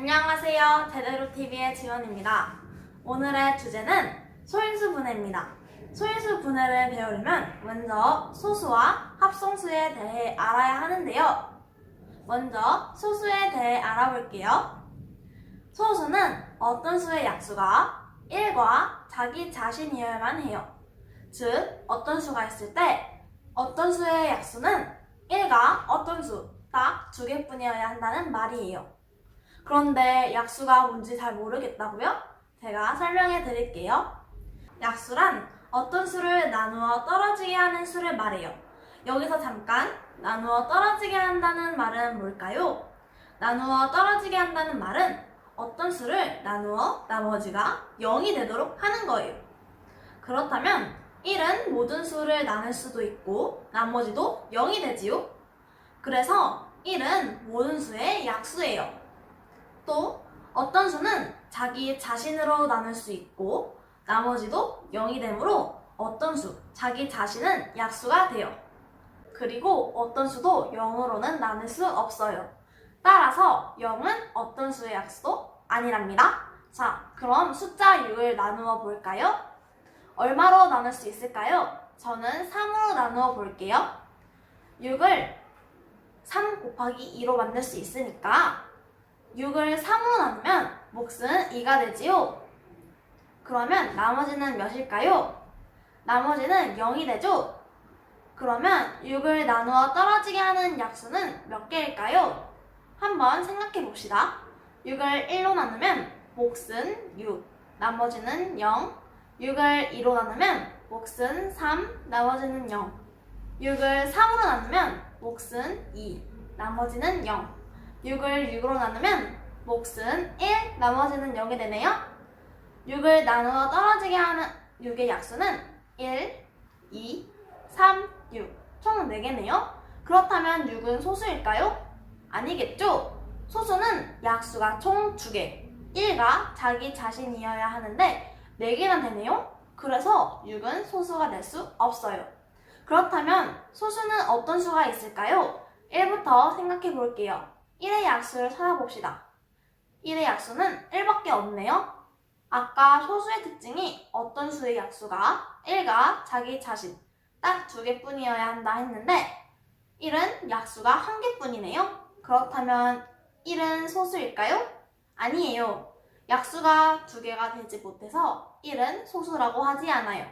안녕하세요. 제대로TV의 지원입니다. 오늘의 주제는 소인수 분해입니다. 소인수 분해를 배우려면 먼저 소수와 합성수에 대해 알아야 하는데요. 먼저 소수에 대해 알아볼게요. 소수는 어떤 수의 약수가 1과 자기 자신이어야만 해요. 즉, 어떤 수가 있을 때 어떤 수의 약수는 1과 어떤 수, 딱 두 개뿐이어야 한다는 말이에요. 그런데 약수가 뭔지 잘 모르겠다고요? 제가 설명해 드릴게요. 약수란 어떤 수를 나누어 떨어지게 하는 수를 말해요. 여기서 잠깐 나누어 떨어지게 한다는 말은 뭘까요? 나누어 떨어지게 한다는 말은 어떤 수를 나누어 나머지가 0이 되도록 하는 거예요. 그렇다면 1은 모든 수를 나눌 수도 있고 나머지도 0이 되지요. 그래서 1은 모든 수의 약수예요. 또 어떤 수는 자기 자신으로 나눌 수 있고 나머지도 0이 되므로 어떤 수, 자기 자신은 약수가 돼요. 그리고 어떤 수도 0으로는 나눌 수 없어요. 따라서 0은 어떤 수의 약수도 아니랍니다. 자, 그럼 숫자 6을 나누어 볼까요? 얼마로 나눌 수 있을까요? 저는 3으로 나누어 볼게요. 6을 3 곱하기 2로 만들 수 있으니까 6을 3으로 나누면 몫은 2가 되지요. 그러면 나머지는 몇일까요? 나머지는 0이 되죠? 그러면 6을 나누어 떨어지게 하는 약수는 몇 개일까요? 한번 생각해 봅시다. 6을 1로 나누면 몫은 6, 나머지는 0. 6을 2로 나누면 몫은 3, 나머지는 0. 6을 3으로 나누면 몫은 2, 나머지는 0. 6을 6으로 나누면 몫은 1, 나머지는 0이 되네요. 6을 나누어 떨어지게 하는 6의 약수는 1, 2, 3, 6. 총 4개네요. 그렇다면 6은 소수일까요? 아니겠죠? 소수는 약수가 총 2개. 1가 자기 자신이어야 하는데 4개나 되네요. 그래서 6은 소수가 될 수 없어요. 그렇다면 소수는 어떤 수가 있을까요? 1부터 생각해 볼게요. 1의 약수를 찾아봅시다. 1의 약수는 1밖에 없네요. 아까 소수의 특징이 어떤 수의 약수가 1과 자기 자신 딱 두 개뿐이어야 한다 했는데 1은 약수가 한 개뿐이네요. 그렇다면 1은 소수일까요? 아니에요. 약수가 두 개가 되지 못해서 1은 소수라고 하지 않아요.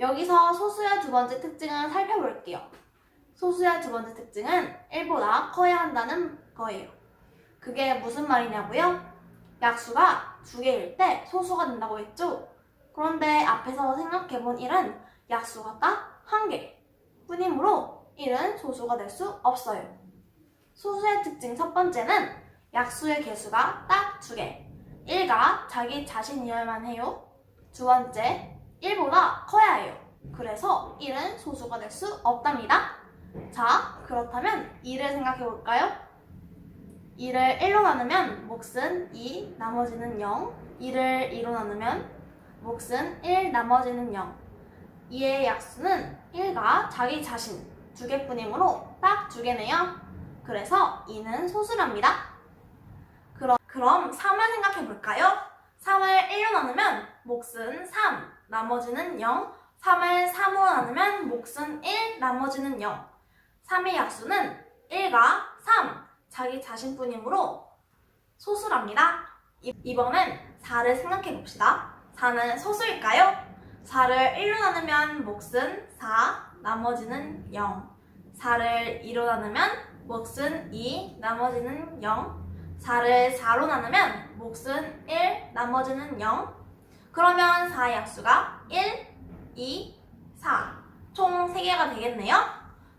여기서 소수의 두 번째 특징을 살펴볼게요. 소수의 두 번째 특징은 1보다 커야 한다는 거예요. 그게 무슨 말이냐고요? 약수가 두 개일 때 소수가 된다고 했죠? 그런데 앞에서 생각해본 1은 약수가 딱 한 개 뿐이므로 1은 소수가 될 수 없어요. 소수의 특징 첫 번째는 약수의 개수가 딱 두 개. 1가 자기 자신이어야만 해요. 두 번째, 1보다 커야 해요. 그래서 1은 소수가 될 수 없답니다. 자, 그렇다면 2를 생각해 볼까요? 2를 1로 나누면 몫은 2, 나머지는 0. 2를 2로 나누면 몫은 1, 나머지는 0. 2의 약수는 1과 자기 자신 두 개뿐이므로 딱 두 개네요. 그래서 2는 소수랍니다. 그럼, 그럼 3을 생각해 볼까요? 3을 1로 나누면 몫은 3, 나머지는 0. 3을 3으로 나누면 몫은 1, 나머지는 0. 3의 약수는 1과 3, 자기 자신뿐이므로 소수랍니다. 이- 이번엔 4를 생각해 봅시다. 4는 소수일까요? 4를 1로 나누면 몫은 4, 나머지는 0. 4를 2로 나누면 몫은 2, 나머지는 0. 4를 4로 나누면 몫은 1, 나머지는 0. 그러면 4의 약수가 1, 2, 4. 총 3개가 되겠네요.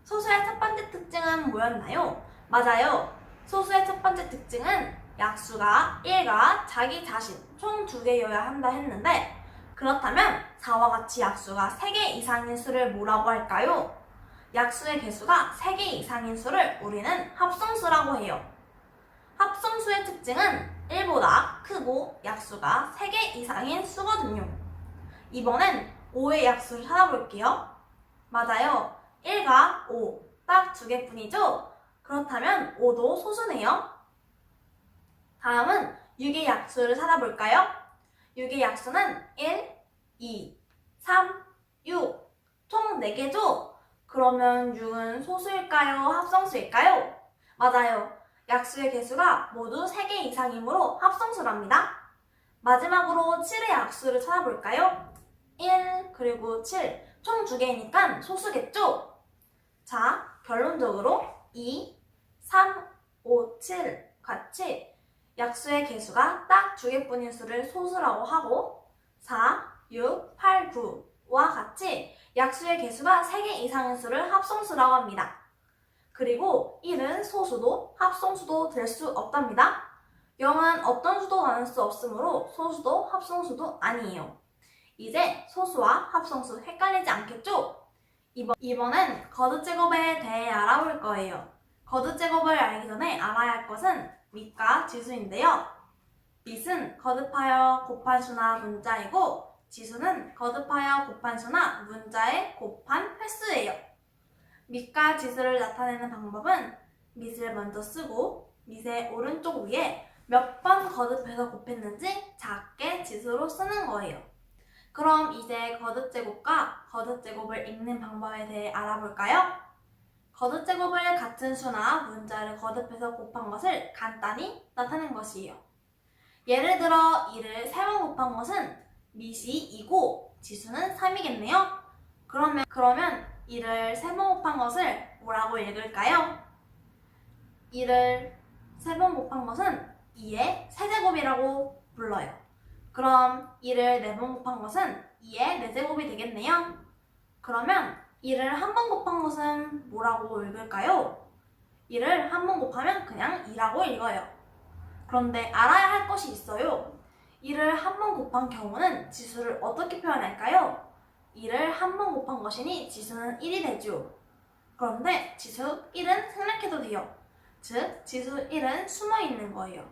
소수의 첫 번째 특징은 뭐였나요? 맞아요. 소수의 첫 번째 특징은 약수가 1과 자기 자신 총 2개여야 한다 했는데 그렇다면 4와 같이 약수가 3개 이상인 수를 뭐라고 할까요? 약수의 개수가 3개 이상인 수를 우리는 합성수라고 해요. 합성수의 특징은 1보다 크고 약수가 3개 이상인 수거든요. 이번엔 5의 약수를 찾아볼게요. 맞아요. 1과 5, 딱 두 개뿐이죠? 그렇다면 5도 소수네요. 다음은 6의 약수를 찾아볼까요? 6의 약수는 1, 2, 3, 6. 총 4개죠? 그러면 6은 소수일까요? 합성수일까요? 맞아요. 약수의 개수가 모두 3개 이상이므로 합성수랍니다. 마지막으로 7의 약수를 찾아볼까요? 1 그리고 7. 총 2개니까 소수겠죠? 자, 결론적으로 2, 3, 5, 7 같이 약수의 개수가 딱 두 개뿐인 수를 소수라고 하고 4, 6, 8, 9와 같이 약수의 개수가 3개 이상인 수를 합성수라고 합니다. 그리고 1은 소수도 합성수도 될 수 없답니다. 0은 어떤 수도 나눌 수 없으므로 소수도 합성수도 아니에요. 이제 소수와 합성수 헷갈리지 않겠죠? 이번, 이번엔 거듭제곱에 대해 알아볼 거예요. 거듭제곱을 알기 전에 알아야 할 것은 밑과 지수인데요. 밑은 거듭하여 곱한 수나 문자이고 지수는 거듭하여 곱한 수나 문자의 곱한 횟수예요. 밑과 지수를 나타내는 방법은 밑을 먼저 쓰고 밑의 오른쪽 위에 몇 번 거듭해서 곱했는지 작게 지수로 쓰는 거예요. 그럼 이제 거듭제곱과 거듭제곱을 읽는 방법에 대해 알아볼까요? 거듭제곱을 같은 수나 문자를 거듭해서 곱한 것을 간단히 나타낸 것이에요. 예를 들어 2를 3번 곱한 것은 밑이 2고 지수는 3이겠네요. 그러면 그러면 2를 3번 곱한 것을 뭐라고 읽을까요? 2를 3번 곱한 것은 2의 세제곱이라고 불러요. 그럼 2를 4번 곱한 것은 2의 4제곱이 되겠네요. 그러면 2를 한 번 곱한 것은 뭐라고 읽을까요? 2를 한 번 곱하면 그냥 2라고 읽어요. 그런데 알아야 할 것이 있어요. 2를 한 번 곱한 경우는 지수를 어떻게 표현할까요? 2를 한 번 곱한 것이니 지수는 1이 되죠. 그런데 지수 1은 생략해도 돼요. 즉, 지수 1은 숨어 있는 거예요.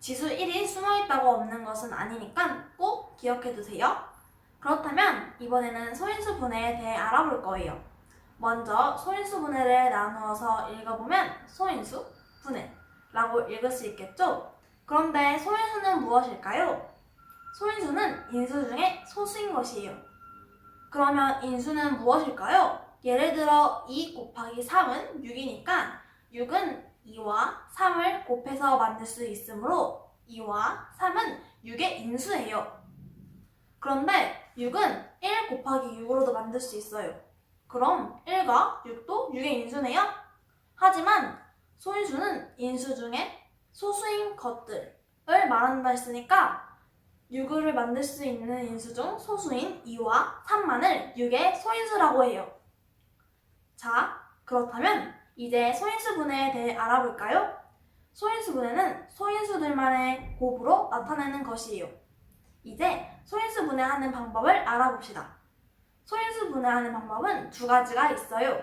지수 1이 숨어 있다고 없는 것은 아니니까 꼭 기억해 두세요. 그렇다면 이번에는 소인수 분해에 대해 알아볼 거예요. 먼저 소인수 분해를 나누어서 읽어보면 소인수 분해라고 읽을 수 있겠죠? 그런데 소인수는 무엇일까요? 소인수는 인수 중에 소수인 것이에요. 그러면 인수는 무엇일까요? 예를 들어 2 곱하기 3은 6이니까 6은 2와 3을 곱해서 만들 수 있으므로 2와 3은 6의 인수예요. 그런데 6은 1 곱하기 6으로도 만들 수 있어요. 그럼 1과 6도 6의 인수네요? 하지만 소인수는 인수 중에 소수인 것들을 말한다 했으니까 6을 만들 수 있는 인수 중 소수인 2와 3만을 6의 소인수라고 해요. 자, 그렇다면 이제 소인수 분해에 대해 알아볼까요? 소인수 분해는 소인수들만의 곱으로 나타내는 것이에요. 이제 소인수 분해하는 방법을 알아봅시다. 소인수 분해하는 방법은 두 가지가 있어요.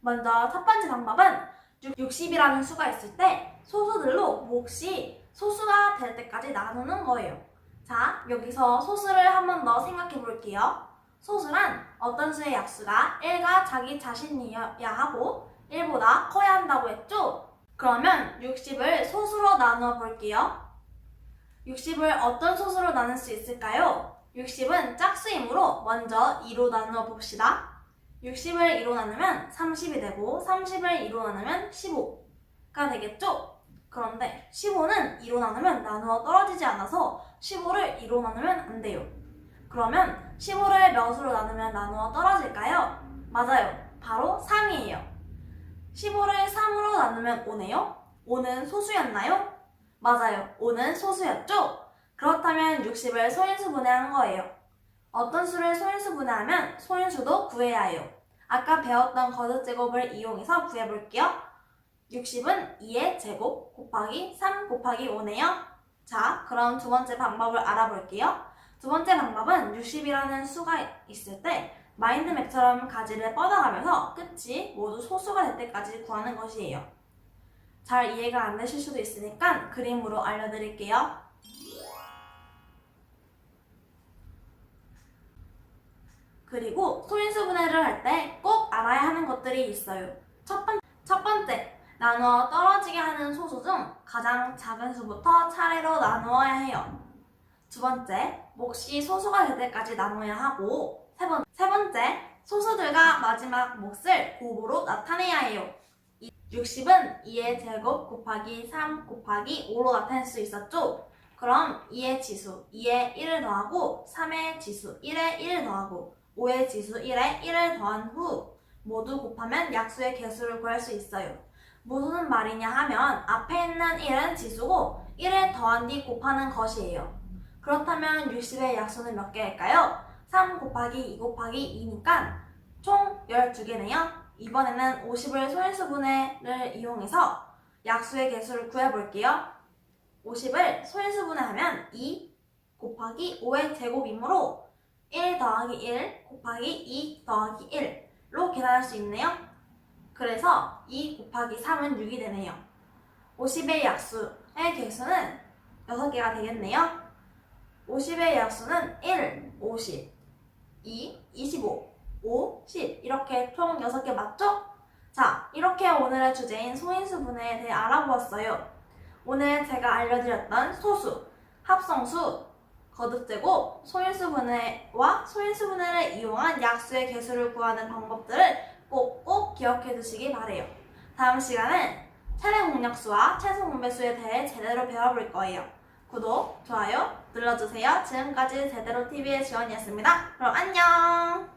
먼저 첫 번째 방법은 60이라는 수가 있을 때 소수들로 몫이 소수가 될 때까지 나누는 거예요. 자, 여기서 소수를 한 번 더 생각해 볼게요. 소수란 어떤 수의 약수가 1과 자기 자신이어야 하고 1보다 커야 한다고 했죠? 그러면 60을 소수로 나누어 볼게요. 60을 어떤 소수로 나눌 수 있을까요? 60은 짝수이므로 먼저 2로 나누어 봅시다. 60을 2로 나누면 30이 되고 30을 2로 나누면 15가 되겠죠? 그런데 15는 2로 나누면 나누어 떨어지지 않아서 15를 2로 나누면 안 돼요. 그러면 15를 몇으로 나누면 나누어 떨어질까요? 맞아요. 바로 3이에요. 15를 3으로 나누면 5네요? 5는 소수였나요? 맞아요. 5는 소수였죠? 그렇다면 60을 소인수 분해한 거예요. 어떤 수를 소인수 분해하면 소인수도 구해야 해요. 아까 배웠던 거듭 제곱을 이용해서 구해볼게요. 60은 2의 제곱 곱하기 3 곱하기 5네요. 자, 그럼 두 번째 방법을 알아볼게요. 두 번째 방법은 60이라는 수가 있을 때 마인드맵처럼 가지를 뻗어가면서 끝이 모두 소수가 될 때까지 구하는 것이에요. 잘 이해가 안 되실 수도 있으니까 그림으로 알려드릴게요. 그리고 소인수 분해를 할 때 꼭 알아야 하는 것들이 있어요. 첫, 번, 첫 번째, 나누어 떨어지게 하는 소수 중 가장 작은 수부터 차례로 나누어야 해요. 두 번째, 몫이 소수가 될 때까지 나눠야 하고 세, 번, 세 번째, 소수들과 마지막 몫을 곱으로 나타내야 해요. 60은 2의 제곱 곱하기 3 곱하기 5로 나타낼 수 있었죠? 그럼 2의 지수 2에 1을 더하고 3의 지수 1에 1을 더하고 5의 지수 1에 1을 더한 후 모두 곱하면 약수의 개수를 구할 수 있어요. 무슨 말이냐 하면 앞에 있는 1은 지수고 1을 더한 뒤 곱하는 것이에요. 그렇다면 60의 약수는 몇 개일까요? 3 곱하기 2 곱하기 2니까 총 12개네요. 이번에는 50을 소인수분해를 이용해서 약수의 개수를 구해볼게요. 50을 소인수분해하면 2 곱하기 5의 제곱이므로 1 더하기 1 곱하기 2 더하기 1로 계산할 수 있네요. 그래서 2 곱하기 3은 6이 되네요. 50의 약수의 개수는 6개가 되겠네요. 50의 약수는 1, 50, 2, 25, 5, 10 이렇게 총 6개 맞죠? 자, 이렇게 오늘의 주제인 소인수분해에 대해 알아보았어요. 오늘 제가 알려드렸던 소수, 합성수, 거듭제곱, 소인수분해와 소인수분해를 이용한 약수의 개수를 구하는 방법들을 꼭꼭 기억해 두시기 바래요. 다음 시간은 차례 공약수와 최소 공배수에 대해 제대로 배워볼 거예요. 구독, 좋아요 눌러주세요. 지금까지 제대로 TV의 지원이었습니다. 그럼 안녕!